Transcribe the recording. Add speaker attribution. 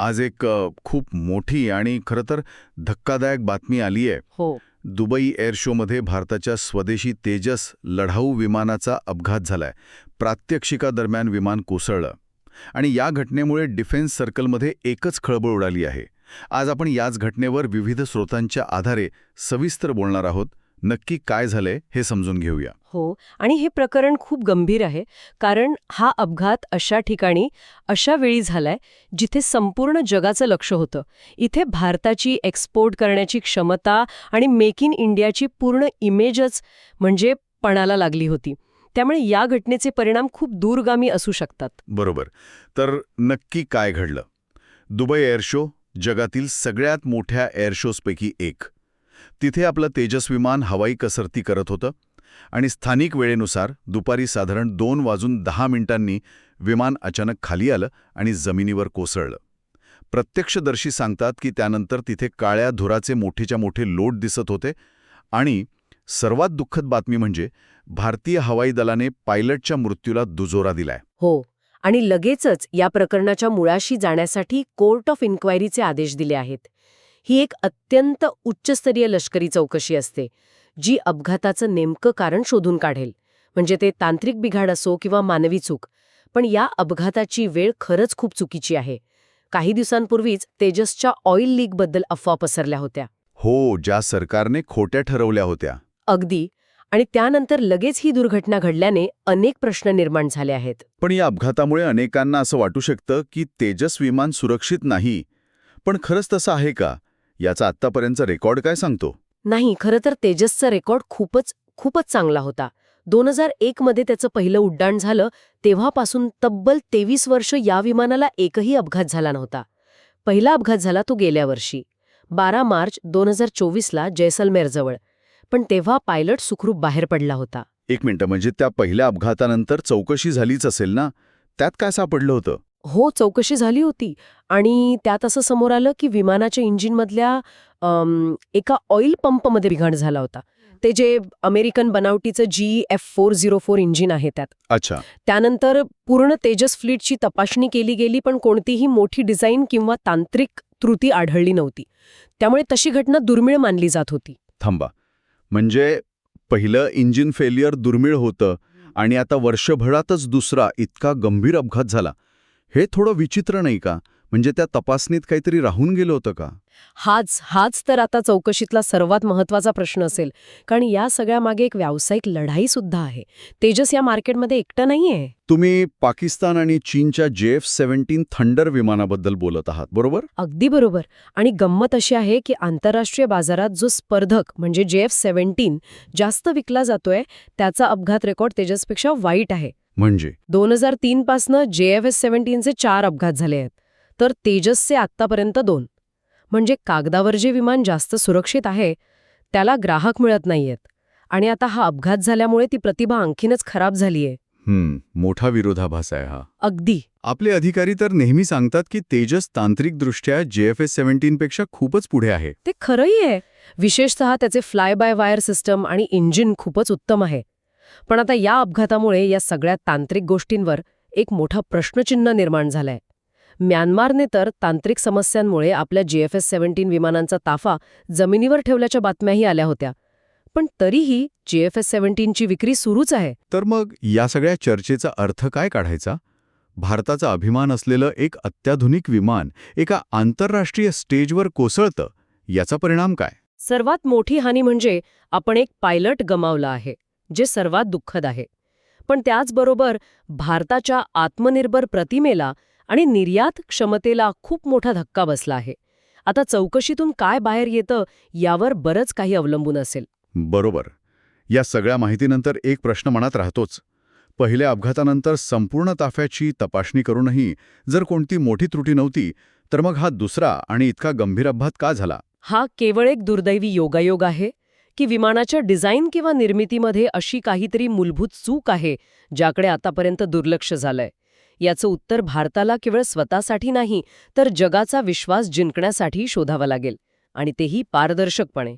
Speaker 1: आज एक खूप मोठी आणि खरं तर धक्कादायक बातमी आली आहे.
Speaker 2: हो.
Speaker 1: दुबई एअर शोमध्ये भारताच्या स्वदेशी तेजस लढाऊ विमानाचा अपघात झालाय. प्रात्यक्षिकादरम्यान विमान कोसळलं. आणि या घटनेमुळे डिफेन्स सर्कलमध्ये एकच खळबळ उडाली आहे. आज आपण याच घटनेवर विविध स्रोतांच्या आधारे सविस्तर बोलणार आहोत. नक्की काय झालंय हे समजून घेऊया.
Speaker 2: हो आणि हे प्रकरण खूप गंभीर आहे कारण हा अपघात अशा ठिकाणी अशा वेळी झालाय जिथे संपूर्ण जगाचं लक्ष होतं. इथे भारताची एक्सपोर्ट करण्याची क्षमता आणि मेक इन इंडियाची पूर्ण इमेजच म्हणजे पणाला लागली होती. त्यामुळे या घटनेचे परिणाम खूप दूरगामी असू शकतात.
Speaker 1: बरोबर. तर नक्की काय घडलं? दुबई एअर शो जगातील सगळ्यात मोठ्या एअर शोजपैकी एक. तिथे आपलं तेजस विमान हवाई कसरती करत होतं आणि स्थानिक वेळेनुसार दुपारी साधारण दोन वाजून दहा मिनिटांनी विमान अचानक खाली आलं आणि जमिनीवर कोसळलं. प्रत्यक्षदर्शी सांगतात की त्यानंतर तिथे काळ्या धुराचे मोठेच्या मोठे लोट दिसत होते आणि सर्वात दुःखद बातमी म्हणजे भारतीय हवाई दलाने पायलटच्या मृत्यूला दुजोरा दिलाय.
Speaker 2: हो आणि लगेचच या प्रकरणाच्या मुळाशी जाण्यासाठी कोर्ट ऑफ इन्क्वायरीचे आदेश दिले आहेत. ही एक अत्यंत उच्चस्तरीय लष्करी चौकशी असते जी अपघाताचं नेमकं कारण शोधून काढेल. म्हणजे ते तांत्रिक बिघाड असो किंवा मानवी चूक पण या अपघाताची वेळ खरंच खूप चुकीची आहे. काही दिवसांपूर्वीच तेजसच्या ऑइल लीकबद्दल अफवा पसरल्या होत्या.
Speaker 1: हो ज्या सरकारने खोट्या ठरवल्या होत्या.
Speaker 2: अगदी. आणि त्यानंतर लगेच ही दुर्घटना घडल्याने अनेक प्रश्न निर्माण झाले आहेत.
Speaker 1: पण या अपघातामुळे अनेकांना असं वाटू शकतं की तेजस विमान सुरक्षित नाही. पण खरंच तसं आहे का? याचा आत्तापर्यंतचा रेकॉर्ड काय सांगतो?
Speaker 2: नाही खरं तर तेजसचा रेकॉर्ड खूपच खूपच चांगला होता. दोन हजार एक मध्ये त्याचं पहिलं उड्डाण झालं तेव्हापासून तब्बल तेवीस वर्ष या विमानाला एकही अपघात झाला नव्हता. पहिला अपघात झाला तो गेल्या वर्षी बारा मार्च दोन हजार चोवीसला जैसलमेरजवळ. पण तेव्हा पायलट सुखरूप बाहेर पडला होता.
Speaker 1: एक मिनिटं म्हणजे त्या पहिल्या अपघातानंतर चौकशी झालीच असेल ना? त्यात काय सापडलं होतं?
Speaker 2: हो चौकशी झाली होती. आणि त्यात असं समोर आलं की विमानाच्या इंजिनमधल्या एका ऑइल पंपमध्ये बिघाड झाला होता. ते जे अमेरिकन बनावटीचं G F four zero four engine आहे त्यात.
Speaker 1: अच्छा.
Speaker 2: त्यानंतर पूर्ण तेजस फ्लीटची तपासणी केली गेली पण कोणतीही मोठी डिझाईन किंवा तांत्रिक त्रुटी आढळली नव्हती. त्यामुळे तशी घटना दुर्मिळ मानली जात होती.
Speaker 1: थांबा. म्हणजे पहिलं इंजिन फेल्युअर दुर्मिळ होतं आणि आता वर्षभरातच दुसरा इतका गंभीर अपघात झाला. हे थोडं विचित्र नाही का? म्हणजे त्या तपासणीत काहीतरी राहून गेलं होतं का?
Speaker 2: हाच हाच तर आता चौकशीतला सर्वात महत्त्वाचा प्रश्न असेल. कारण या सगळ्यामागे एक व्यावसायिक लढाई सुद्धा आहे. तेजस या मार्केटमध्ये एकटं नाहीये.
Speaker 1: तुम्ही पाकिस्तान आणि चीनच्या जे एफ सेव्हन्टीन थंडर विमानाबद्दल बोलत आहात बरोबर?
Speaker 2: अगदी बरोबर. आणि गंमत अशी आहे की आंतरराष्ट्रीय बाजारात जो स्पर्धक म्हणजे जे एफ सेव्हन्टीन जास्त विकला जातोय त्याचा अपघात रेकॉर्ड तेजसपेक्षा वाईट आहे.
Speaker 1: म्हणजे?
Speaker 2: दोन हजार तीन पासनं जे एफ एस सेव्हन्टीनचे चार अपघात झाले आहेत. तर तेजसचे आत्तापर्यंत दोन. म्हणजे कागदावर जे विमान जास्त सुरक्षित आहे त्याला ग्राहक मिळत नाहीयेत. आणि आता हा अपघात झाल्यामुळे ती प्रतिभा आणखीनच खराब झालीये.
Speaker 1: हम्म मोठा विरोधाभास आहे हा.
Speaker 2: अगदी.
Speaker 1: आपले अधिकारी तर नेहमी सांगतात की तेजस तांत्रिकदृष्ट्या जे एफ एस सेव्हन्टीनपेक्षा खूपच पुढे आहे.
Speaker 2: ते खरंही आहे. विशेषतः त्याचे फ्लाय बाय वायर सिस्टम आणि इंजिन खूपच उत्तम आहे. पण आता या अपघातामुळे या सगळ्या तांत्रिक गोष्टींवर एक मोठा प्रश्नचिन्ह निर्माण झालाय. म्यानमारने तर तांत्रिक समस्यांमुळे आपल्या जी सेव्हन्टीन विमानांचा ताफा जमिनीवर ठेवल्याच्या बातम्याही आल्या होत्या. पण तरीही जी एफ एस सेव्हन्टीनची विक्री सुरूच आहे.
Speaker 1: तर मग या सगळ्या चर्चेचा अर्थ काय काढायचा? भारताचा अभिमान असलेलं एक अत्याधुनिक विमान एका आंतरराष्ट्रीय स्टेजवर कोसळतं याचा परिणाम काय?
Speaker 2: सर्वात मोठी हानी म्हणजे आपण एक पायलट गमावला आहे. जे सर्वात दुःखद आहे. पण त्याचबरोबर भारताच्या आत्मनिर्भर प्रतिमेला आणि निर्यात क्षमतेला खूप मोठा धक्का बसला आहे. आता चौकशीतून काय बाहेर येतं यावर बरंच काही अवलंबून असेल.
Speaker 1: बरोबर. या सगळ्या माहितीनंतर एक प्रश्न मनात राहतोच. पहिल्या अपघातानंतर संपूर्ण ताफ्याची तपासणी करूनही जर कोणती मोठी त्रुटी नव्हती तर मग हा दुसरा आणि इतका गंभीर अपघात का झाला?
Speaker 2: हा केवळ एक दुर्दैवी योगायोग आहे. की विमानाच्या डिझाईन किंवा निर्मितीमध्ये अशी काहीतरी मूलभूत चूक आहे ज्याकडे आतापर्यंत दुर्लक्ष झालंय. याचं उत्तर भारताला केवळ स्वतःसाठी नाही तर जगाचा विश्वास जिंकण्यासाठी शोधावा लागेल. आणि तेही पारदर्शकपणे.